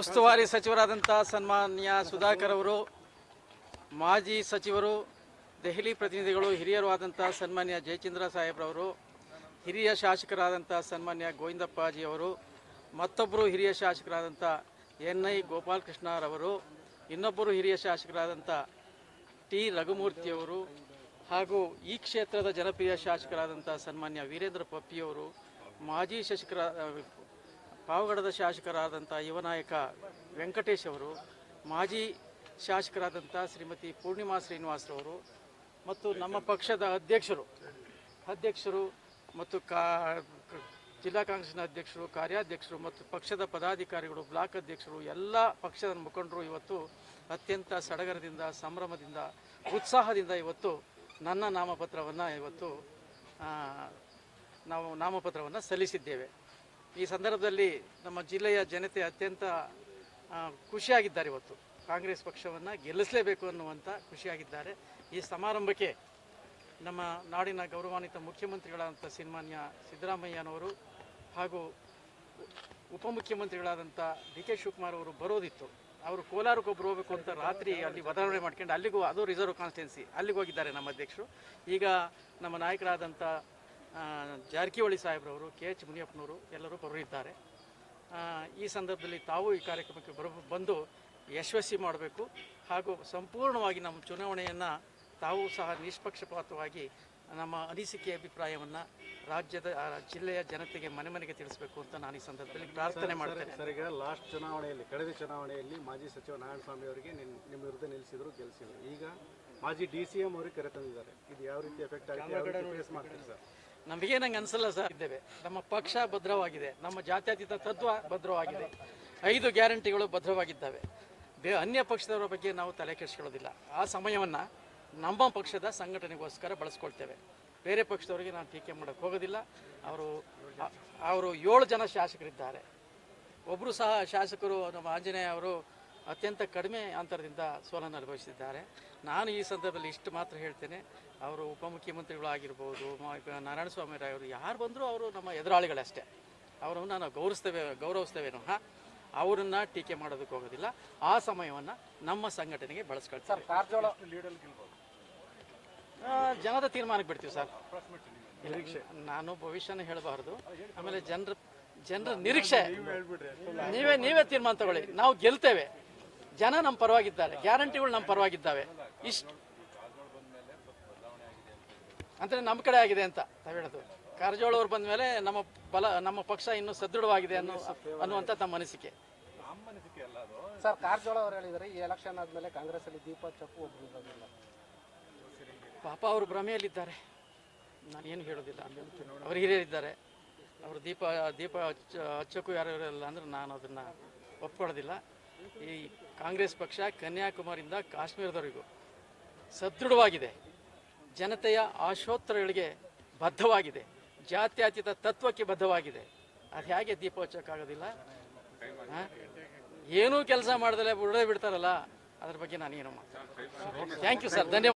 ಉಸ್ತುವಾರಿ ಸಚಿವರಾದಂಥ ಸನ್ಮಾನ್ಯ ಸುಧಾಕರ್ ಅವರು, ಮಾಜಿ ಸಚಿವರು, ದೆಹಲಿ ಪ್ರತಿನಿಧಿಗಳು, ಹಿರಿಯರು ಆದಂಥ ಸನ್ಮಾನ್ಯ ಜಯಚಂದ್ರ ಸಾಹೇಬ್ರವರು ಹಿರಿಯ ಶಾಸಕರಾದಂಥ ಸನ್ಮಾನ್ಯ ಗೋವಿಂದಪ್ಪಾಜಿ ಅವರು ಮತ್ತೊಬ್ಬರು ಹಿರಿಯ ಶಾಸಕರಾದಂಥ ಎನ್ ಐ ಗೋಪಾಲಕೃಷ್ಣರವರು ಇನ್ನೊಬ್ಬರು ಹಿರಿಯ ಶಾಸಕರಾದಂಥ ಟಿ. ರಘುಮೂರ್ತಿಯವರು ಹಾಗೂ ಈ ಕ್ಷೇತ್ರದ ಜನಪ್ರಿಯ ಶಾಸಕರಾದಂಥ ಸನ್ಮಾನ್ಯ ವೀರೇಂದ್ರ ಪಪ್ಪಿಯವರು ಮಾಜಿ ಶಾಸಕರ ಪಾವಗಡದ ಶಾಸಕರಾದಂಥ ಯುವ ನಾಯಕ ವೆಂಕಟೇಶ್ ಅವರು, ಮಾಜಿ ಶಾಸಕರಾದಂಥ ಶ್ರೀಮತಿ ಪೂರ್ಣಿಮಾ ಶ್ರೀನಿವಾಸರವರು ಮತ್ತು ನಮ್ಮ ಪಕ್ಷದ ಅಧ್ಯಕ್ಷರು ಅಧ್ಯಕ್ಷರು ಮತ್ತು ಕ- ಜಿಲ್ಲಾ ಕಾಂಗ್ರೆಸ್ನ ಅಧ್ಯಕ್ಷರು, ಕಾರ್ಯಾಧ್ಯಕ್ಷರು ಮತ್ತು ಪಕ್ಷದ ಪದಾಧಿಕಾರಿಗಳು, ಬ್ಲಾಕ್ ಅಧ್ಯಕ್ಷರು, ಎಲ್ಲ ಪಕ್ಷದ ಮುಖಂಡರು ಇವತ್ತು ಅತ್ಯಂತ ಸಡಗರದಿಂದ, ಸಂಭ್ರಮದಿಂದ, ಉತ್ಸಾಹದಿಂದ ಇವತ್ತು ನನ್ನ ನಾಮಪತ್ರವನ್ನು ಇವತ್ತು ನಾವು ನಾಮಪತ್ರವನ್ನು ಸಲ್ಲಿಸಿದ್ದೇವೆ. ಈ ಸಂದರ್ಭದಲ್ಲಿ ನಮ್ಮ ಜಿಲ್ಲೆಯ ಜನತೆ ಅತ್ಯಂತ ಖುಷಿಯಾಗಿದ್ದಾರೆ ಇವತ್ತು. ಕಾಂಗ್ರೆಸ್ ಪಕ್ಷವನ್ನು ಗೆಲ್ಲಿಸಲೇಬೇಕು ಅನ್ನುವಂಥ ಖುಷಿಯಾಗಿದ್ದಾರೆ. ಈ ಸಮಾರಂಭಕ್ಕೆ ನಮ್ಮ ನಾಡಿನ ಗೌರವಾನ್ವಿತ ಮುಖ್ಯಮಂತ್ರಿಗಳಾದಂಥ ಸನ್ಮಾನ್ಯ ಸಿದ್ದರಾಮಯ್ಯನವರು ಹಾಗೂ ಉಪಮುಖ್ಯಮಂತ್ರಿಗಳಾದಂಥ ಡಿ ಕೆ ಶಿವಕುಮಾರ್ ಅವರು ಬರೋದಿತ್ತು. ಅವರು ಕೋಲಾರಕ್ಕೊಬ್ಬರು ಹೋಗಬೇಕು ಅಂತ ರಾತ್ರಿ ಅಲ್ಲಿ ಬದಲಾವಣೆ ಮಾಡ್ಕೊಂಡು ಅಲ್ಲಿಗೂ, ಅದು ರಿಸರ್ವ್ ಕಾನ್ಸ್ಟಿಟ್ಯೆನ್ಸಿ ಅಲ್ಲಿಗೆ ಹೋಗಿದ್ದಾರೆ ನಮ್ಮ ಅಧ್ಯಕ್ಷರು. ಈಗ ನಮ್ಮ ನಾಯಕರಾದಂಥ ಜಾರಕಿಹೊಳಿ ಸಾಹೇಬ್ರವರು ಕೆ ಎಚ್ ಮುನಿಯಪ್ಪನವರು ಎಲ್ಲರೂ ಬರಲಿದ್ದಾರೆ ಈ ಸಂದರ್ಭದಲ್ಲಿ ತಾವು ಈ ಕಾರ್ಯಕ್ರಮಕ್ಕೆ ಬರ ಬಂದು ಯಶಸ್ವಿ ಮಾಡಬೇಕು ಹಾಗೂ ಸಂಪೂರ್ಣವಾಗಿ ನಮ್ಮ ಚುನಾವಣೆಯನ್ನು ತಾವು ಸಹ ನಿಷ್ಪಕ್ಷಪಾತವಾಗಿ ನಮ್ಮ ಅನಿಸಿಕೆ ಅಭಿಪ್ರಾಯವನ್ನು ರಾಜ್ಯದ ಜಿಲ್ಲೆಯ ಜನತೆಗೆ ಮನೆ ಮನೆಗೆ ತಿಳಿಸಬೇಕು ಅಂತ ನಾನು ಈ ಸಂದರ್ಭದಲ್ಲಿ ಪ್ರಾರ್ಥನೆ ಮಾಡ್ತೇನೆ. ಸರ್ ಈಗ ಲಾಸ್ಟ್ ಚುನಾವಣೆಯಲ್ಲಿ ಕಳೆದ ಚುನಾವಣೆಯಲ್ಲಿ ಮಾಜಿ ಸಚಿವ ನಾರಾಯಣಸ್ವಾಮಿ ಅವರಿಗೆ ನಿಮ್ಮ ವಿರುದ್ಧ ನಿಲ್ಲಿಸಿದ್ರು ಗೆಲ್ಲಿಸಿದ್ರು ಈಗ ಮಾಜಿ ಡಿ ಸಿ ಎಂ ಅವರಿಗೆ ಕರೆ ತಂದಿದ್ದಾರೆ. ಇದು ಯಾವ ರೀತಿ ಎಫೆಕ್ಟ್ ಆಗಿದೆ ಸರ್? ನಮಗೆ ಅನಿಸಲ್ಲ ಅನ್ಸಲ್ಲ ಸರ್. ಇದ್ದೇವೆ. ನಮ್ಮ ಪಕ್ಷ ಭದ್ರವಾಗಿದೆ. ನಮ್ಮ ಜಾತ್ಯತೀತ ತತ್ವ ಭದ್ರವಾಗಿದೆ. ಐದು ಗ್ಯಾರಂಟಿಗಳು ಭದ್ರವಾಗಿದ್ದಾವೆ. ಬೇ ಅನ್ಯ ಪಕ್ಷದವರ ಬಗ್ಗೆ ನಾವು ತಲೆ ಕೆಡಿಸ್ಕೊಳ್ಳೋದಿಲ್ಲ. ಆ ಸಮಯವನ್ನು ನಮ್ಮ ಪಕ್ಷದ ಸಂಘಟನೆಗೋಸ್ಕರ ಬಳಸ್ಕೊಳ್ತೇವೆ. ಬೇರೆ ಪಕ್ಷದವರಿಗೆ ನಾನು ಟೀಕೆ ಮಾಡೋಕ್ಕೆ ಹೋಗೋದಿಲ್ಲ. ಅವರು ಅವರು ಏಳು ಜನ ಶಾಸಕರಿದ್ದಾರೆ. ಒಬ್ಬರು ಸಹ ಶಾಸಕರು, ನಮ್ಮ ಆಂಜನೇಯ ಅವರು ಅತ್ಯಂತ ಕಡಿಮೆ ಅಂತರದಿಂದ ಸೋಲನ್ನು ಅನುಭವಿಸಿದ್ದಾರೆ. ನಾನು ಈ ಸಂದರ್ಭದಲ್ಲಿ ಇಷ್ಟು ಮಾತ್ರ ಹೇಳ್ತೇನೆ. ಅವರು ಉಪಮುಖ್ಯಮಂತ್ರಿಗಳಾಗಿರ್ಬೋದು ಸ್ವಾಮಿ ನಾರಾಯಣಸ್ವಾಮಿ ರಾಯವರು ಯಾರು ಬಂದರೂ ಅವರು ನಮ್ಮ ಎದುರಾಳಿಗಳಷ್ಟೇ ಅವರನ್ನು ನಾವು ಗೌರವಿಸ್ತೇವೆ ಗೌರವಿಸ್ತೇವೇನೋ ಹಾಂ ಅವರನ್ನು ಟೀಕೆ ಮಾಡೋದಕ್ಕೆ ಹೋಗೋದಿಲ್ಲ. ಆ ಸಮಯವನ್ನು ನಮ್ಮ ಸಂಘಟನೆಗೆ ಬಳಸ್ಕೊಳ್ತಾರೆ. ಜನದ ತೀರ್ಮಾನಕ್ಕೆ ಬಿಡ್ತೀವಿ ಸರ್. ನಿರೀಕ್ಷೆ. ನಾನು ಭವಿಷ್ಯನ ಹೇಳಬಾರ್ದು. ಆಮೇಲೆ ಜನರ ಜನರ ನಿರೀಕ್ಷೆ. ನೀವೇ ನೀವೇ ತೀರ್ಮಾನ ತಗೊಳ್ಳಿ. ನಾವು ಗೆಲ್ತೇವೆ. ಜನ ನಮ್ಮ ಪರವಾಗಿದ್ದಾರೆ ಗ್ಯಾರಂಟಿಗಳು ನಮ್ಮ ಪರವಾಗಿದ್ದಾವೆ. ಇಷ್ಟು ಅಂದರೆ ನಮ್ಮ ಕಡೆ ಆಗಿದೆ ಅಂತ ತಾವು ಹೇಳೋದು. ಕಾರಜೋಳ ಅವ್ರು ಬಂದ ಮೇಲೆ ನಮ್ಮ ಬಲ ನಮ್ಮ ಪಕ್ಷ ಇನ್ನೂ ಸದೃಢವಾಗಿದೆ ಅನ್ನೋ ಅನ್ನುವಂಥ ತಮ್ಮ ಅನಿಸಿಕೆ. ಸರ್ ಕಾರಜೋಳ ಅವರು ಹೇಳಿದ್ದಾರೆ ಈ ಎಲೆಕ್ಷನ್ ಆದಮೇಲೆ ಕಾಂಗ್ರೆಸ್ ಅಲ್ಲಿ ದೀಪ ಚಪ್ಪು ಪಾಪ ಅವರು ಭ್ರಮೆಯಲ್ಲಿದ್ದಾರೆ. ಏನು ಹೇಳೋದಿಲ್ಲ. ಅವರು ಹಿರಿಯರಿದ್ದಾರೆ. ಅವರು ದೀಪ ದೀಪ ಹಚ್ಚ ಹಚ್ಚಕ್ಕೂ ಯಾರು ಇಲ್ಲ ಅಂದ್ರೆ ನಾನು ಅದನ್ನು ಒಪ್ಕೊಳ್ಳೋದಿಲ್ಲ. ಈ ಕಾಂಗ್ರೆಸ್ ಪಕ್ಷ ಕನ್ಯಾಕುಮಾರಿಯಿಂದ ಕಾಶ್ಮೀರದವರೆಗೂ ಸದೃಢವಾಗಿದೆ. ಜನತೆಯ ಆಶೋತ್ತರಗಳಿಗೆ ಬದ್ಧವಾಗಿದೆ. ಜಾತ್ಯತೀತ ತತ್ವಕ್ಕೆ ಬದ್ಧವಾಗಿದೆ. ಅದು ಹೇಗೆ ದೀಪ ಹಚ್ಚೋಕ್ಕಾಗೋದಿಲ್ಲ ಏನೂ ಕೆಲಸ ಮಾಡದಲ್ಲೇ ಬಿಡೇ ಬಿಡ್ತಾರಲ್ಲ, ಅದ್ರ ಬಗ್ಗೆ ನಾನೇನು ಥ್ಯಾಂಕ್ ಯು ಸರ್ ಧನ್ಯವಾದ.